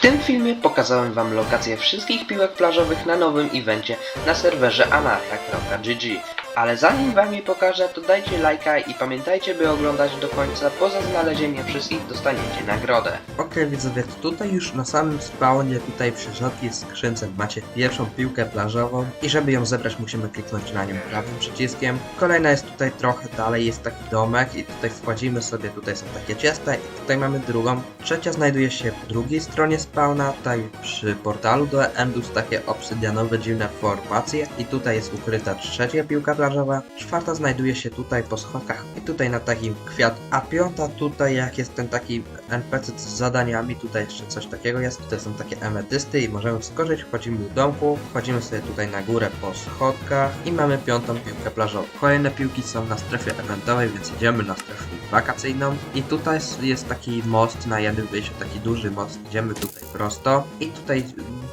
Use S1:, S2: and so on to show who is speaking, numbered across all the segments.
S1: W tym filmie pokazałem wam lokację wszystkich piłek plażowych na nowym evencie na serwerze anarcha.gg. Ale zanim wam je pokażę, to dajcie lajka i pamiętajcie by oglądać do końca, bo za znalezienie wszystkich dostaniecie nagrodę.
S2: Okej widzowie, to tutaj już na samym spawnie, tutaj przy rzadkiej skrzynce macie pierwszą piłkę plażową i żeby ją zebrać musimy kliknąć na nią prawym przyciskiem. Kolejna jest tutaj trochę dalej, jest taki domek i tutaj wchodzimy sobie, tutaj są takie ciasta i tutaj mamy drugą. Trzecia znajduje się po drugiej stronie spawna, tutaj przy portalu do Endus takie obsydianowe dziwne formacje i tutaj jest ukryta trzecia piłka plażowa. Czwarta znajduje się tutaj po schodkach i tutaj na takim kwiat, a piąta tutaj jak jest ten taki NPC z zadaniami, tutaj jeszcze coś takiego jest, tutaj są takie emetysty i możemy wskoczyć, wchodzimy do domku, wchodzimy sobie tutaj na górę po schodkach i mamy piątą piłkę plażową. Kolejne piłki są na strefie eventowej, więc idziemy na strefę wakacyjną i tutaj jest taki most na jednym wyjściu, taki duży most, idziemy tutaj prosto i tutaj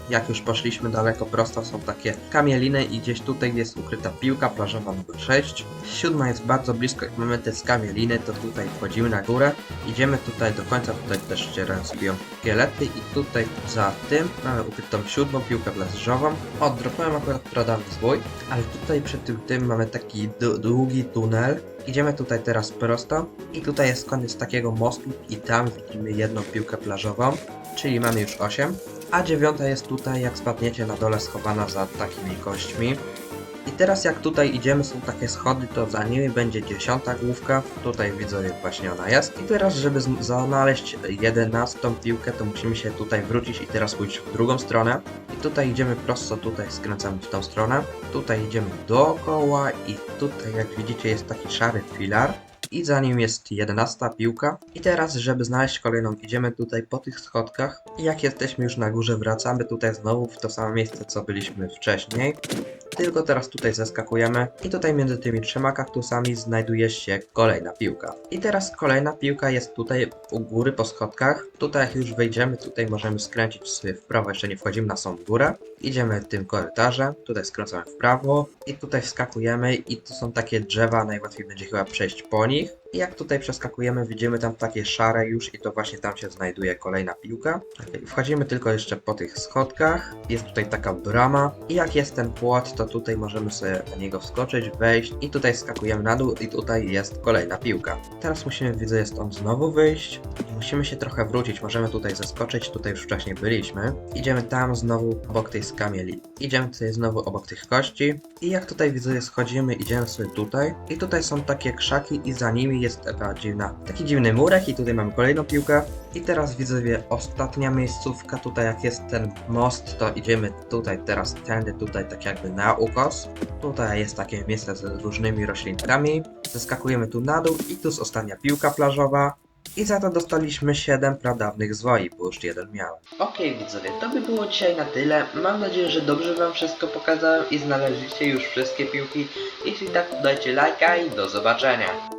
S2: jak już poszliśmy daleko prosto są takie kamieliny i gdzieś tutaj jest ukryta piłka plażowa numer 6. Siódma jest bardzo blisko, jak mamy te skamieliny, to tutaj wchodzimy na górę, idziemy tutaj do końca, tutaj też się rozbiją szkielety i tutaj za tym mamy ukrytą siódmą piłkę plażową. O, dropnąłem akurat pradawny zwój, ale tutaj przy tym tym mamy taki długi tunel. Idziemy tutaj teraz prosto i tutaj jest koniec takiego mostu i tam widzimy jedną piłkę plażową, czyli mamy już 8. A dziewiąta jest tutaj, jak spadniecie na dole, schowana za takimi kośćmi. I teraz jak tutaj idziemy, są takie schody, to za nimi będzie dziesiąta główka. Tutaj widzę, jak właśnie ona jest. I teraz, żeby znaleźć jedenastą piłkę, to musimy się tutaj wrócić i teraz pójść w drugą stronę. I tutaj idziemy prosto, tutaj skręcamy w tą stronę. Tutaj idziemy dookoła i tutaj, jak widzicie, jest taki szary filar. I za nim jest 11 piłka. I teraz, żeby znaleźć kolejną, idziemy tutaj po tych schodkach. I jak jesteśmy już na górze, wracamy tutaj znowu w to samo miejsce, co byliśmy wcześniej. Tylko teraz tutaj zeskakujemy i tutaj między tymi trzema kaktusami znajduje się kolejna piłka. I teraz kolejna piłka jest tutaj u góry po schodkach. Tutaj jak już wejdziemy, tutaj możemy skręcić sobie w prawo, jeszcze nie wchodzimy na samą górę. Idziemy tym korytarzem, tutaj skręcamy w prawo i tutaj wskakujemy i tu są takie drzewa, najłatwiej będzie chyba przejść po nich. Jak tutaj przeskakujemy, widzimy tam takie szare już i to właśnie tam się znajduje kolejna piłka. Wchodzimy tylko jeszcze po tych schodkach. Jest tutaj taka brama i jak jest ten płot, to tutaj możemy sobie na niego wskoczyć, wejść i tutaj skakujemy na dół i tutaj jest kolejna piłka. Teraz musimy, widzę, jest on znowu wyjść. Musimy się trochę wrócić, możemy tutaj zeskoczyć, tutaj już wcześniej byliśmy. Idziemy tam znowu obok tej skamieli. Idziemy tutaj znowu obok tych kości i jak tutaj widzę, schodzimy, idziemy sobie tutaj i tutaj są takie krzaki i za nimi jest taka dziwna, taki dziwny murek i tutaj mamy kolejną piłkę. I teraz widzowie, ostatnia miejscówka, tutaj jak jest ten most, to idziemy tutaj teraz tędy, tutaj tak jakby na ukos. Tutaj jest takie miejsce z różnymi roślinkami. Zeskakujemy tu na dół i tu jest ostatnia piłka plażowa. I za to dostaliśmy 7 pradawnych zwoi, bo już jeden miałem.
S1: Okej widzowie, to by było dzisiaj na tyle. Mam nadzieję, że dobrze wam wszystko pokazałem i znaleźliście już wszystkie piłki. Jeśli tak, dajcie lajka i do zobaczenia.